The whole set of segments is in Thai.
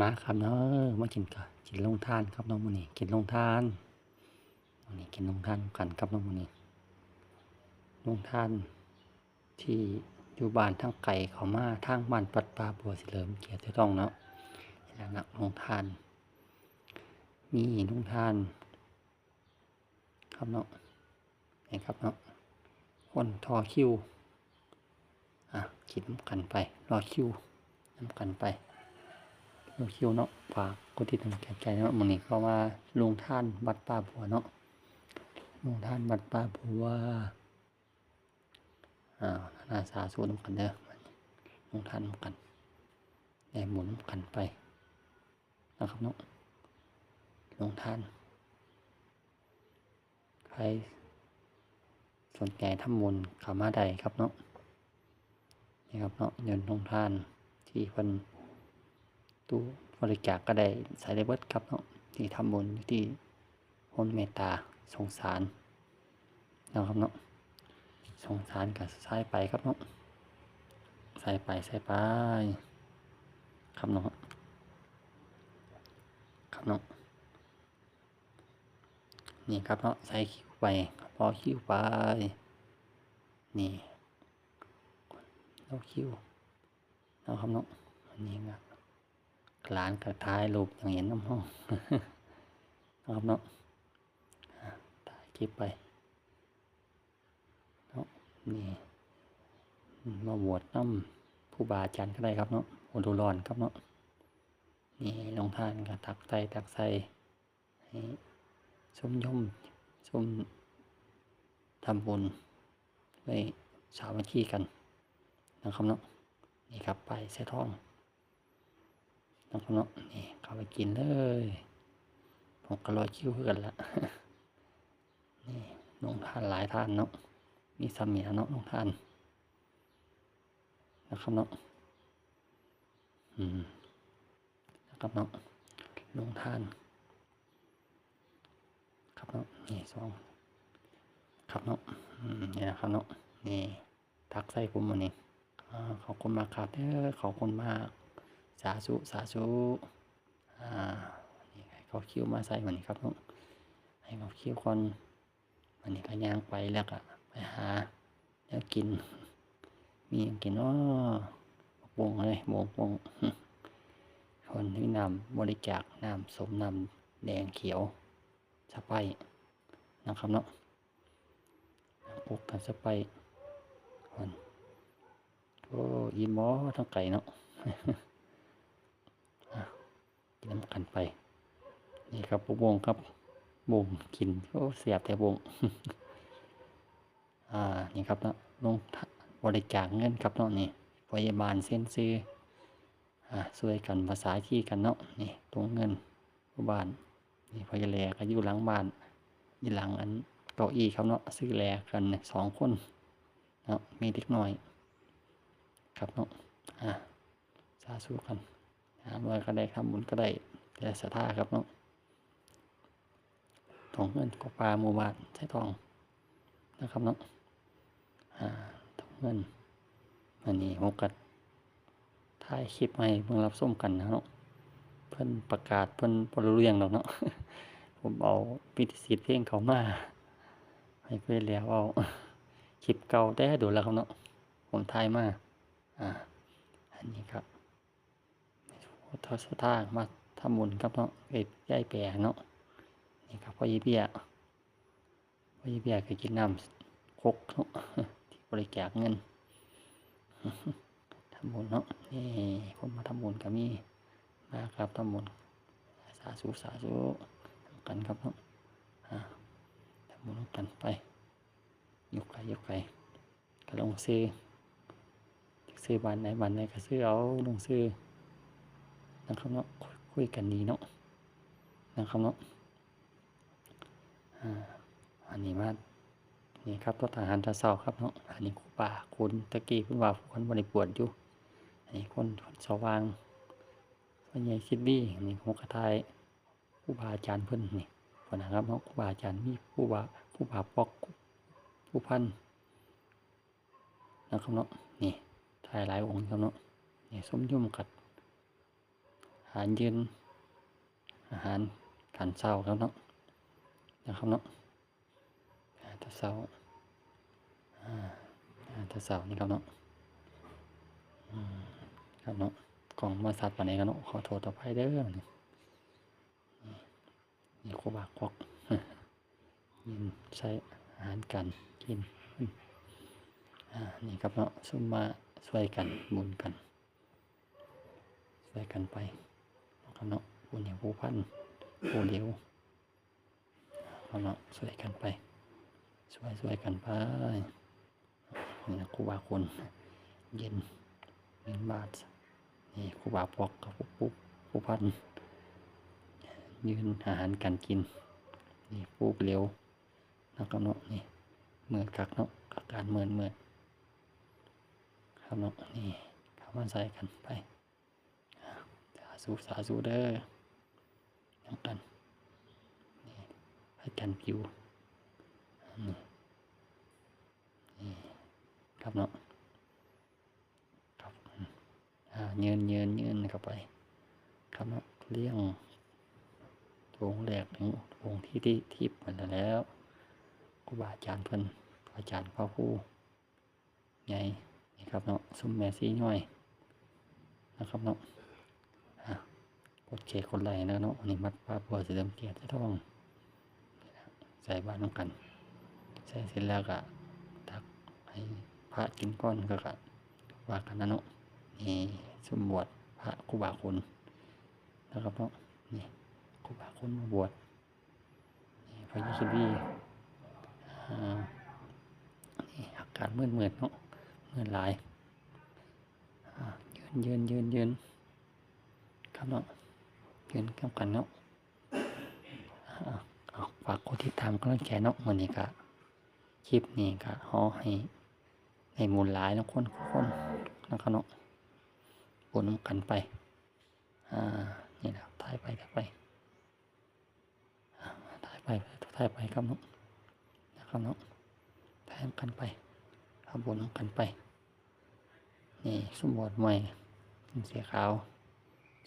มาครับเนาะมากินกะกินลงทานครับน้องมูนี่กินลงทานนี่กินลงทานกันครับน้องมูนี่ลงทาน ที่อยู่บ้านทั้งไก่เขามาทางบ้านปัดปลาบัวสิเหลิมเกียรติต้องเนาะแหละนะลงทานมีลงทาน ครับเนาะนี่ครับเนาะคนทอคิวอะคิดน้ำกันไปรอคิวน้ำกันไป รอคิวเนาะฝากกดติดตามแก่ใจเนาะมันนี้ก็ว่าลุงท่านบัดป้าบัวเนาะลุงท่านบัดป้าบัวอ่าวนาสาสูน้ำกันเด้อมันลงท่านน้ำกันได้หมุนกันไปนะครับเนาะลุงท่านใครสนใจทำบุญขามาใดครับเนาะนี่ครับเนาะเงินลงท่านที่เพิ่น ตู้บริจาคก็ได้ใส่ได้เบิดครับเนาะที่ทำบุญที่คนเมตตาสงสารนะครับเนาะสงสารกับใส่ไปครับเนาะใส่ไปใส่ไปครับเนาะครับเนาะนี่ครับเนาะใส่คิ้วไปพอคิ้วไปนี่เราคิ้วเราครับเนาะอันนี้ครับ หลานกับท้ายรูปอย่างเห็นน้ำห้องนะครับเนาะถ่ายคลิปไปเนาะนี่มาบวชน้ำผู้บาอาจารย์ก็ได้ครับเนาะโอดูรอนครับเนาะนี่ลงทานกับตักใส่ตักใส่ให้มยมชมทำบุญไว้สามัคคีกันนะครับเนาะนี่ครับไปเสท้อง นะครับเนาะนี่เข้าไปกินเลย ผมก็รอคิวเพื่อนละนี่ลงทานหลายท่านเนาะมีสามีเนาะลงทานนะครับเนาะอืมนะครับเนาะลงทาน ครับเนาะนี่สองครับเนาะอืมนี่นะครับเนาะนี่ทักใส่ผมวันนี้อ่าขอบคุณมากครับเด้อขอบคุณมาก สาธุสาธุอ่านี่ให้เขาคิ้วมาใส่วันนี้ครับเนาะให้เขาคิ้วคนวันนี้ก็ย่างไปแล้วก็ไปหาแล้วกิน มีหยังกินอ้อบวงเลยบวงบวงคนที่นำบริจาคนำสมนำแดงเขียวสไปนะครับเนาะอกกันสไปมันโอ้ยหมอทั้งไก่เนาะ น้ำกันไป นี่ครับวงครับบ่มกินโอ้เสียบแต่วงอ่านี่ครับเนาะลงบริจาคเงินครับเนาะนี่พยาบาลเส้นซื้ออ่าช่วยกันภาษาที่กันเนาะนี่ตรงเงินผู้บ้านนี่พยาแลก็อยู่หลังบ้านอยู่หลังอันเก้าอี้เขาเนาะซื้อแลกันสองคนเนาะมีเด็กน้อย ครับเนาะอ่าสาธุกัน หาด้วยก็ได้ทำบุญก็ได้แต่ศรัทธาครับเนาะทองเงินก็ปลาหมู่บ้านใช้ทองนะครับเนาะอ่าทองเงินอันนี้ผมกัดถ่ายคลิปให้เพิ่งรับส้มกันนะเนาะเพิ่นประกาศเพิ่นบ่รู้เรื่องดอกเนาะผมเอาพิธีสิทธิ์เพลงเขามาให้เพิ่นแล้วเอาคลิปเก่าแต่โดนแล้วครับเนาะผมถ่ายมาอ่าอันนี้ครับ ทอสทางมาทำบุญครับเนาะเอ็ดย่ายแปรเนาะนี่ครับพ่อยี่เบี้ยพ่อยี่เบี้ยก็กินน้ำคกเนาะที่บริจาคเงินทำบุญเนาะนี่คนมาทำบุญก็มีมาครับทำบุญสาธุสาธุทำกันครับเนาะอ่าทำบุญกันไปยกไกลยกไกลก็ลงซื้อซื้อบ้านไหนบ้านไหนก็ซื้อเอาลงซื้อ นะครับเนาะคุยคุยกันดีเนาะนะครับเนาะอ่าอันนี้มานี่ครับตัวทหารตะเศร้าครับเนาะอันนี้ครูป่าคุณตะกี้คุณว่าคนบริปวดอยู่อันนี้คนคนสว่างพ่อใหญ่คิดบี้อันี่หัวกระทายผู้บาอาจารย์เพิ่นนี่พนนะครับเนาะผู้บาอาจารย์มีผู้บาผู้บาปอกผู้พันนะครับเนาะนี่ทายหลายองค์ครับเนาะนี่สมยุ่มกัดาหารเย็น อาหารทานเช้าครับเนาะนะครับเนาะอาหารเช้าอ่าอาหารเช้านี่ครับเนาะครับเนาะกล่องมาสัตว์ปานนี้ครับเนาะขอโทษต่อไปเด้อนี่นี่ครูบากอกยินใช้อาหารกันกินอ่านี่ครับเนาะซุมมาช่วยกันบุญกันช่วยกันไป เนาะผู้เหนียวผู้พันผู้เดียวเนาะช่วยกันไปช่วยช่วยกันไปนี่นะครูบาคน เย็นหนึ่งบาทนี่ครูบาปอกกับผู้ผู้ผู้พันยืนอาหารกันกิน นี่ปลูกเร็วนะครับเนาะนี่เมื่อกักเนาะกักการเมื่อนเมื่อครับเนาะนี่เข้ามาใส่กันไป ธุสาธุเด้อยังกันนี่ให้กันผิวนี่นี่ครับเนาะครับอ่าเยินเยินเยินเข้าไป ครับเนาะเลี้ยงวงแรกถึงวงที่ที่ทิพย์มาแล้วครูบาอาจารย์เพิ่นอาจารย์พ่อครูใหญ่นี่ครับเนาะซุ้มแม่ซีน้อยนะครับเนาะ กดเคกดไลค์นะเนาะนนี้มัดป้าบัวสีดำเกียรติทองใส่บ้านน้องกัน ใส่เสร็จแล้วก็ตักให้พระกินก้อนก็กะว่ากันนะเนาะนี่สมบวชพระครูบาคุณนะครับเนาะนี่ครูบาคนมาบวชนี่พระยาคิดวีอานี่อาการเมื่อเมื่อเนาะเมื่อหลายยืนยืนยืนยืนครับเนาะ ยืนกับกันเนาะอ่าเอาฝากกดติดตามกำลังใจเนาะวันนี้ก็คลิปนี้ก็ขอให้ในหมูลหลายนาะคนคนนะครับเนาะปนำกันไป อ่า นี่แหละถ่ายไปถ่ายไปถ่ายไปถ่ายไปครับเนาะนะครับเนาะถ่ายกันไปขบวนกันไป นี่สมบวชใหม่เสียขาว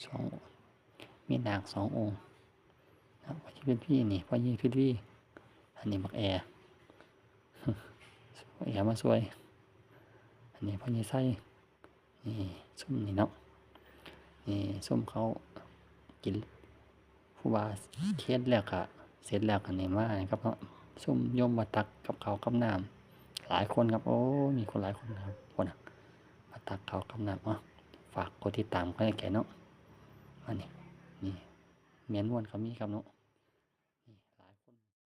สอง มีนางสององค์นะพ่อยี่พี่นี่พ่อยี่พี่พี่อันนี้บักแอร์แอร์มาสวย อันนี้พ่อยี่ไส้นี่ส้มนี่เนาะนี่ส้มเขากินผู้ว่าเคสแล้วก็เสร็จแล้วกันนี่มาครับเนาะซุ่มยมมาตักกับเขากับน้ำหลายคนครับ โอ้ มีคนหลายคนนะครับคนน่ะมาตักเขากับน้ำเนาะฝากกดติดตามกันให้แก่เนาะอันนี้ นี่เมียนวนเขามีครับเนาะ